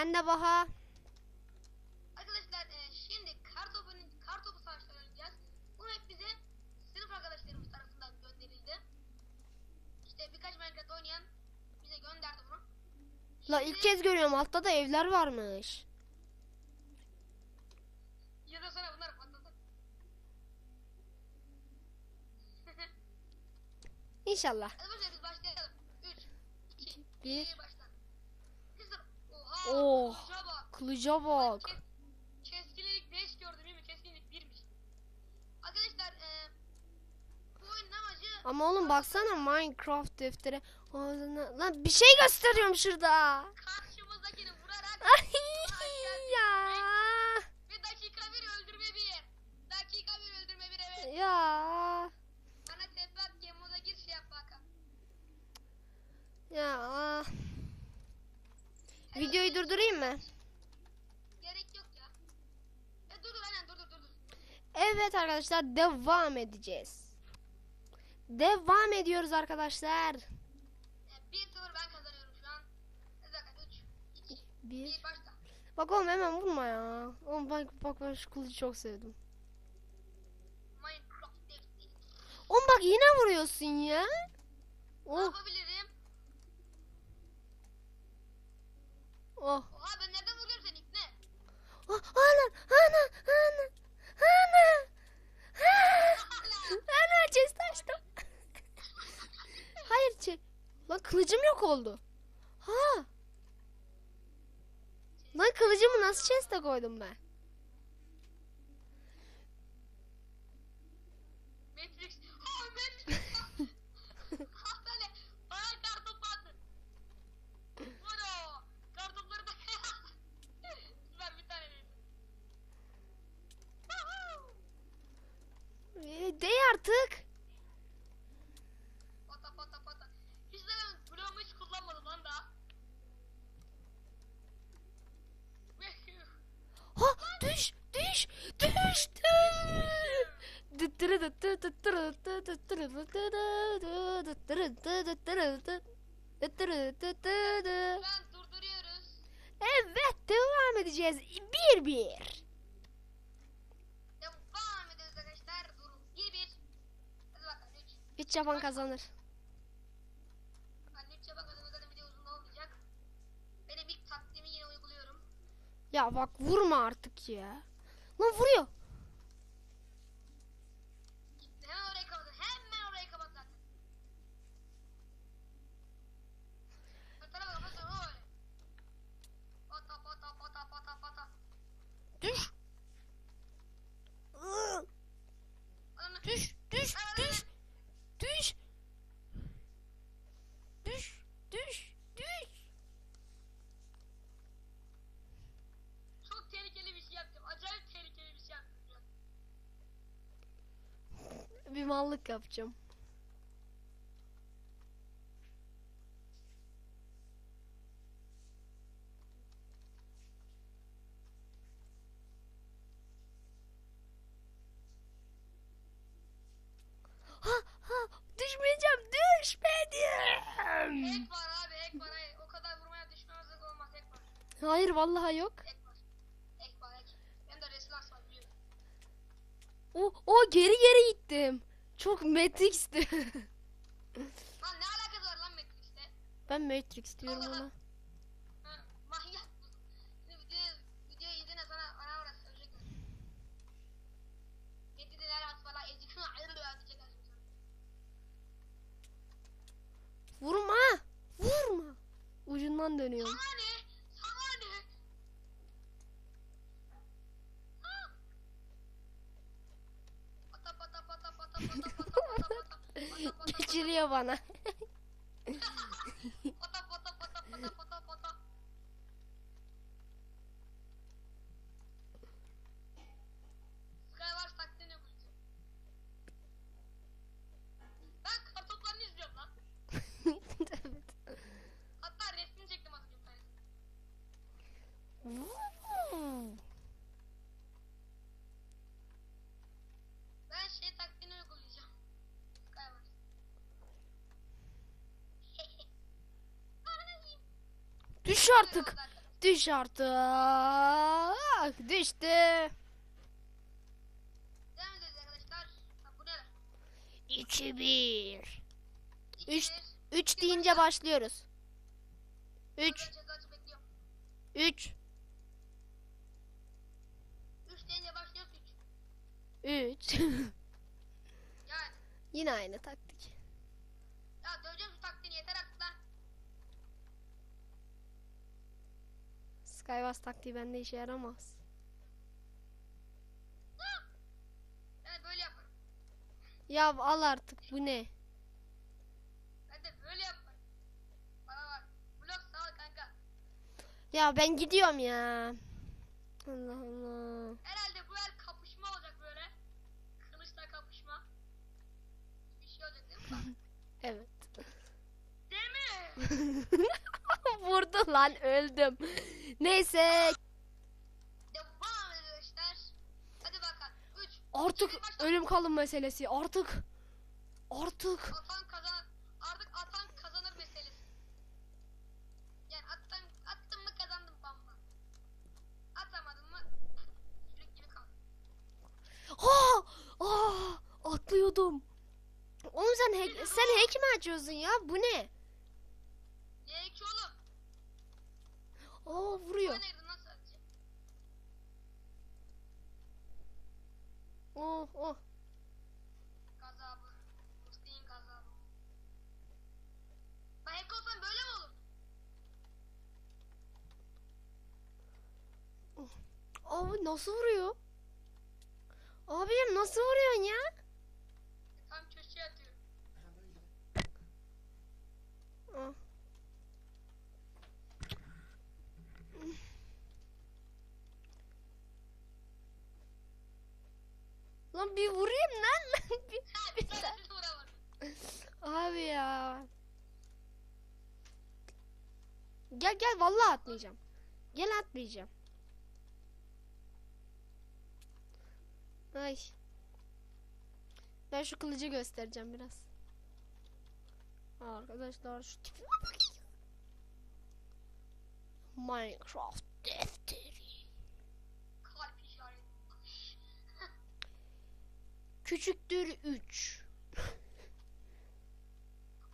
Ben de Baha. Arkadaşlar e, şimdi kartopunun kartopu savaşları oynayacağız. Bu hep bize sınıf arkadaşlarımız tarafından gönderildi. İşte birkaç Minecraft oynayan bize gönderdi bunu. La ilk kez görüyorum altta da evler varmış. Ya da sonra bunlar patladı. İnşallah. Hadi başlayalım biz başlayalım. 3, 2, Bir. 1 başla. Oh. kılıca bak. Kılıca bak. Kes, keskinlik 5 gördüm değil mi? Keskinlik 1'miş. Arkadaşlar e, bu oyunun amacı Ama oğlum baksana Minecraft defteri. Ağzına- Lan bir şey gösteriyorum şurada. karşımızdakini vurarak Ay ya. ve dakika bir öldürme bir. Dakika bir öldürme bir evet. Ya. Bana tepe at gemoda gir şey yap bakalım. Ya. Videoyu durdurayım mı? Gerek yok ya. E dur dur aynen dur dur dur. dur. Evet arkadaşlar devam edeceğiz. Devam ediyoruz arkadaşlar. E, 1-0 ben kazanıyorum şu an. Bakalım 3, 2, Bir. 1 başla. Bak oğlum hemen vurma ya. Oğlum bak bak ben şu kılıcı çok sevdim. Minecraft. Oğlum bak yine vuruyorsun ya. Ne Oh yapabilirim? Oh. Oha ben nereden vuruyorum seni ipne? Oh, ana ana ana ana. Ana chest açtım. Hayır çek. Lan kılıcım yok oldu. Ha. Lan kılıcımı nasıl chest'e koydum ben? Matrix. Aa Matrix. Hastane. Bana kartopu atın. Vuro. Kartopları da. Ver bir tane verin. Woohoo. Ee, Dey artık. Pata pata pata. Hiç de ben bloğumu hiç kullanmadım lan daha. Ha düş düş düştü. Ben durduruyoruz. Evet devam edeceğiz. Bir bir. Devam ediyoruz arkadaşlar. Durun. 1-1. Hadi bakalım 3. Üç yapan kazanır. Ben 3 çabuk ödümü zaten video uzun olmayacak. Benim ilk taktiğimi yine uyguluyorum. Ya bak vurma artık ya. Lan vuruyor. Düş. Düş düş düş. Düş. Düş düş düş. Çok tehlikeli bir şey yaptım. Acayip tehlikeli bir şey yaptım. Bir mallık yapacağım. Hayır vallahi yok. O, o geri geri gittim. Çok Matrix'ti. lan ne alakası var lan Matrix'te? Ben Matrix diyorum ona. Vurma! Vurma! Ucundan dönüyorum. Ama? geliyor bana. Düş artık. Düş artık. Düştü. İki bir. Üç, üç deyince başlıyoruz. Üç. Üç. Üç deyince başlıyoruz üç. Üç. Yine aynı taktik. Skywars taktiği bende işe yaramaz. Ben böyle yaparım. Ya al artık bu ne? Ben de böyle yaparım. Bana bak. Blok sağ ol kanka. Ya ben gidiyorum ya. Allah Allah. Herhalde bu el kapışma olacak böyle. Kılıçla kapışma. Bir şey olacak değil mi? Evet. Değil mi? Vurdu lan öldüm. Neyse Devam arkadaşlar. Hadi bakalım. 3. artık ölüm kalım meselesi. Artık artık Atan kazan artık atan kazanır meselesi. Yani attan attın mı kazandın bamba. Atamadın mı sülük gibi kal. ha aa atlıyordum. Oğlum sen hack, sen hack mi açıyorsun ya? Bu? Ne ki oğlum? Aa vuruyor. Bu nerede nasıl atacak? Oh oh. Gazabı. Musti'nin gazabı. Ben hack olsam böyle mi olur? Abi nasıl vuruyor? Abim nasıl vuruyorsun ya? Tam köşeye atıyor. Ah. Lan bir vurayım lan. bir, bir vuramadı. Abi ya. Gel gel vallahi atmayacağım. Gel atmayacağım. Ay. Ben şu kılıcı göstereceğim biraz. Arkadaşlar şu tipime bakın. Minecraft defteri. Küçüktür 3.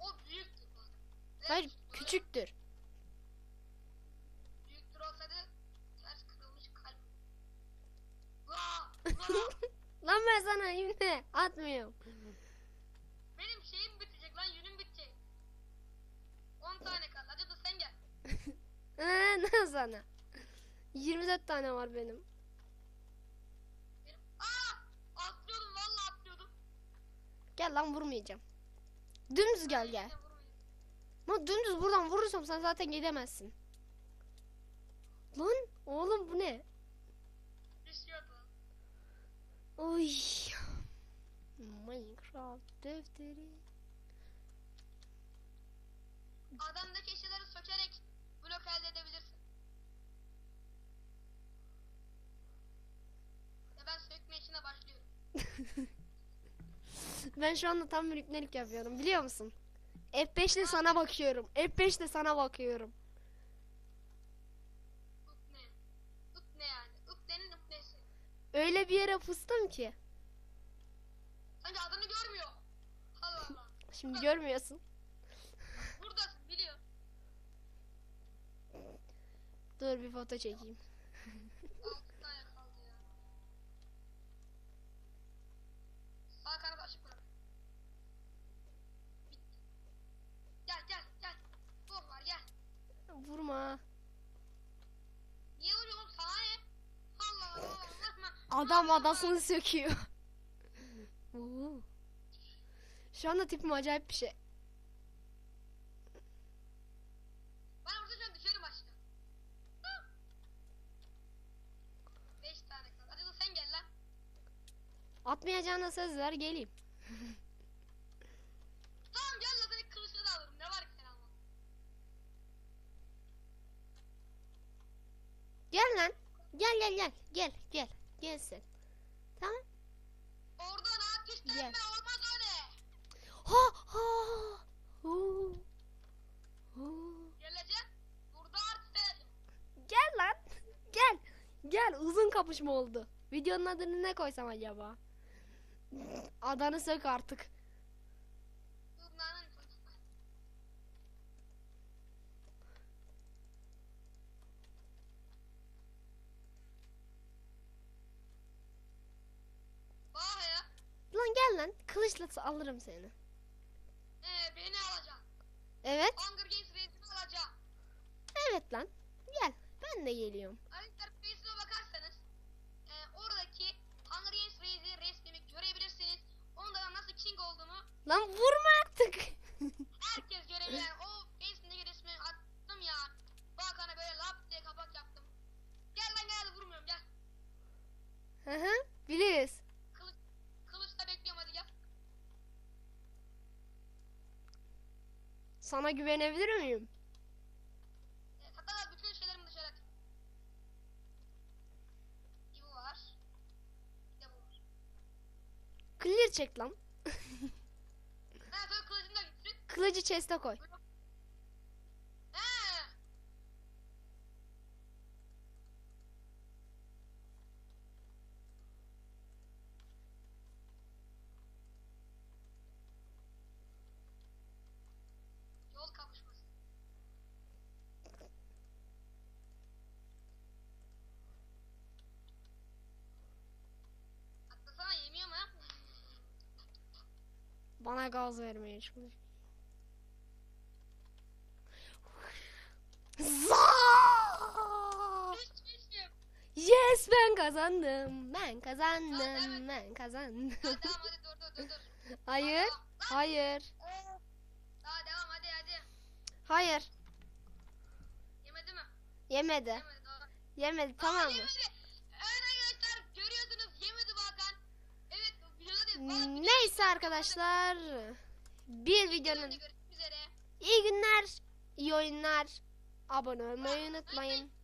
O büyüktür bak. Evet, Hayır küçüktür. Büyüktür olsaydı ters kırılmış kalp. Vaa! Vaa! Lan ben sana yine atmıyorum. Benim şeyim bitecek lan yünüm bitecek. 10 tane kaldı. Hadi da sen gel. Ee, ne sana? 24 tane var benim. Aa! Atlıyordum valla atlıyordum. Gel lan vurmayacağım. Dümdüz gel gel. Ama dümdüz buradan vurursam sen zaten gidemezsin. Lan oğlum bu ne? Düşüyordu. Oy. Minecraft defteri. Adamdaki eşyaları sökerek blok elde edebilirsin. Ve ben sökme işine başlıyorum. Ben şu anda tam bir ipnelik yapıyorum biliyor musun? F5 ile sana bakıyorum. F5 ile sana bakıyorum. Ukne. Ukne yani. Ukne'nin uknesi. Öyle bir yere fıstım ki. Sanki adını görmüyor. Allah Allah. Şimdi görmüyorsun. Buradasın biliyor. Dur bir foto çekeyim. Altı tane kaldı ya. Sağ kanat açık bırak. Bitti. Gel gel gel. Dur var gel. Vurma. Niye vuruyorsun sana ne? Allah Allah Allah. Adam adasını söküyor. Oo. Şu anda tipim acayip bir şey. Ben vuracağım düşerim aşağı. Hı. Beş tane kaldı. Hadi sen gel lan. Atmayacağına söz ver geleyim. Tamam gel lan seni kılıçla da alırım. Ne var ki sen alma. Gel lan. Gel gel gel. Gel gel. Gel sen. Tamam. Oradan at gösterme Gel. olmaz öyle. Ha ha. Oo. Oo. Geleceksin. Burada artık verelim. Gel güzel uzun kapışma oldu. Videonun adını ne koysam acaba? Adanı sök artık. Bunların Vay ya. Lan gel lan kılıçla alırım seni. Ee, beni alacak. Evet. Hunger Games resmi alacak. Evet lan. Gel. Ben de geliyorum. Arkadaşlar Facebook'a bakarsanız e, oradaki Hunger Games Reis'i resmimi görebilirsiniz. Onda da nasıl king olduğumu Lan vurma artık. herkes görebilir. Yani o Facebook'taki resmi attım ya. Balkana böyle lap diye kapak yaptım. Gel lan gel hadi vurmuyorum gel. Hı hı. Biliriz. Kılıç, kılıçla bekliyorum hadi gel. Sana güvenebilir miyim? Evet, hatta da bütün şeylerimi dışarı at. Bir bu var. Bir de bu var. Clear çek lan. Ha kılıcım da. Kılıcı chest'e koy. He. Bana gaz vermeye çalış. Yes ben kazandım. Ben kazandım. Ben kazandım. Hadi tamam hadi dur dur dur dur. Hayır. Hayır. Daha devam hadi hadi. Hayır. Yemedi mi? Yemedi. Yemedi. Yemedi tamam mı? Yemedi. Evet arkadaşlar görüyorsunuz yemedi Balkan. Evet videoda değil. Balkan Hmm, Neyse arkadaşlar. Bir videonun iyi günler, iyi oyunlar. Abone olmayı unutmayın.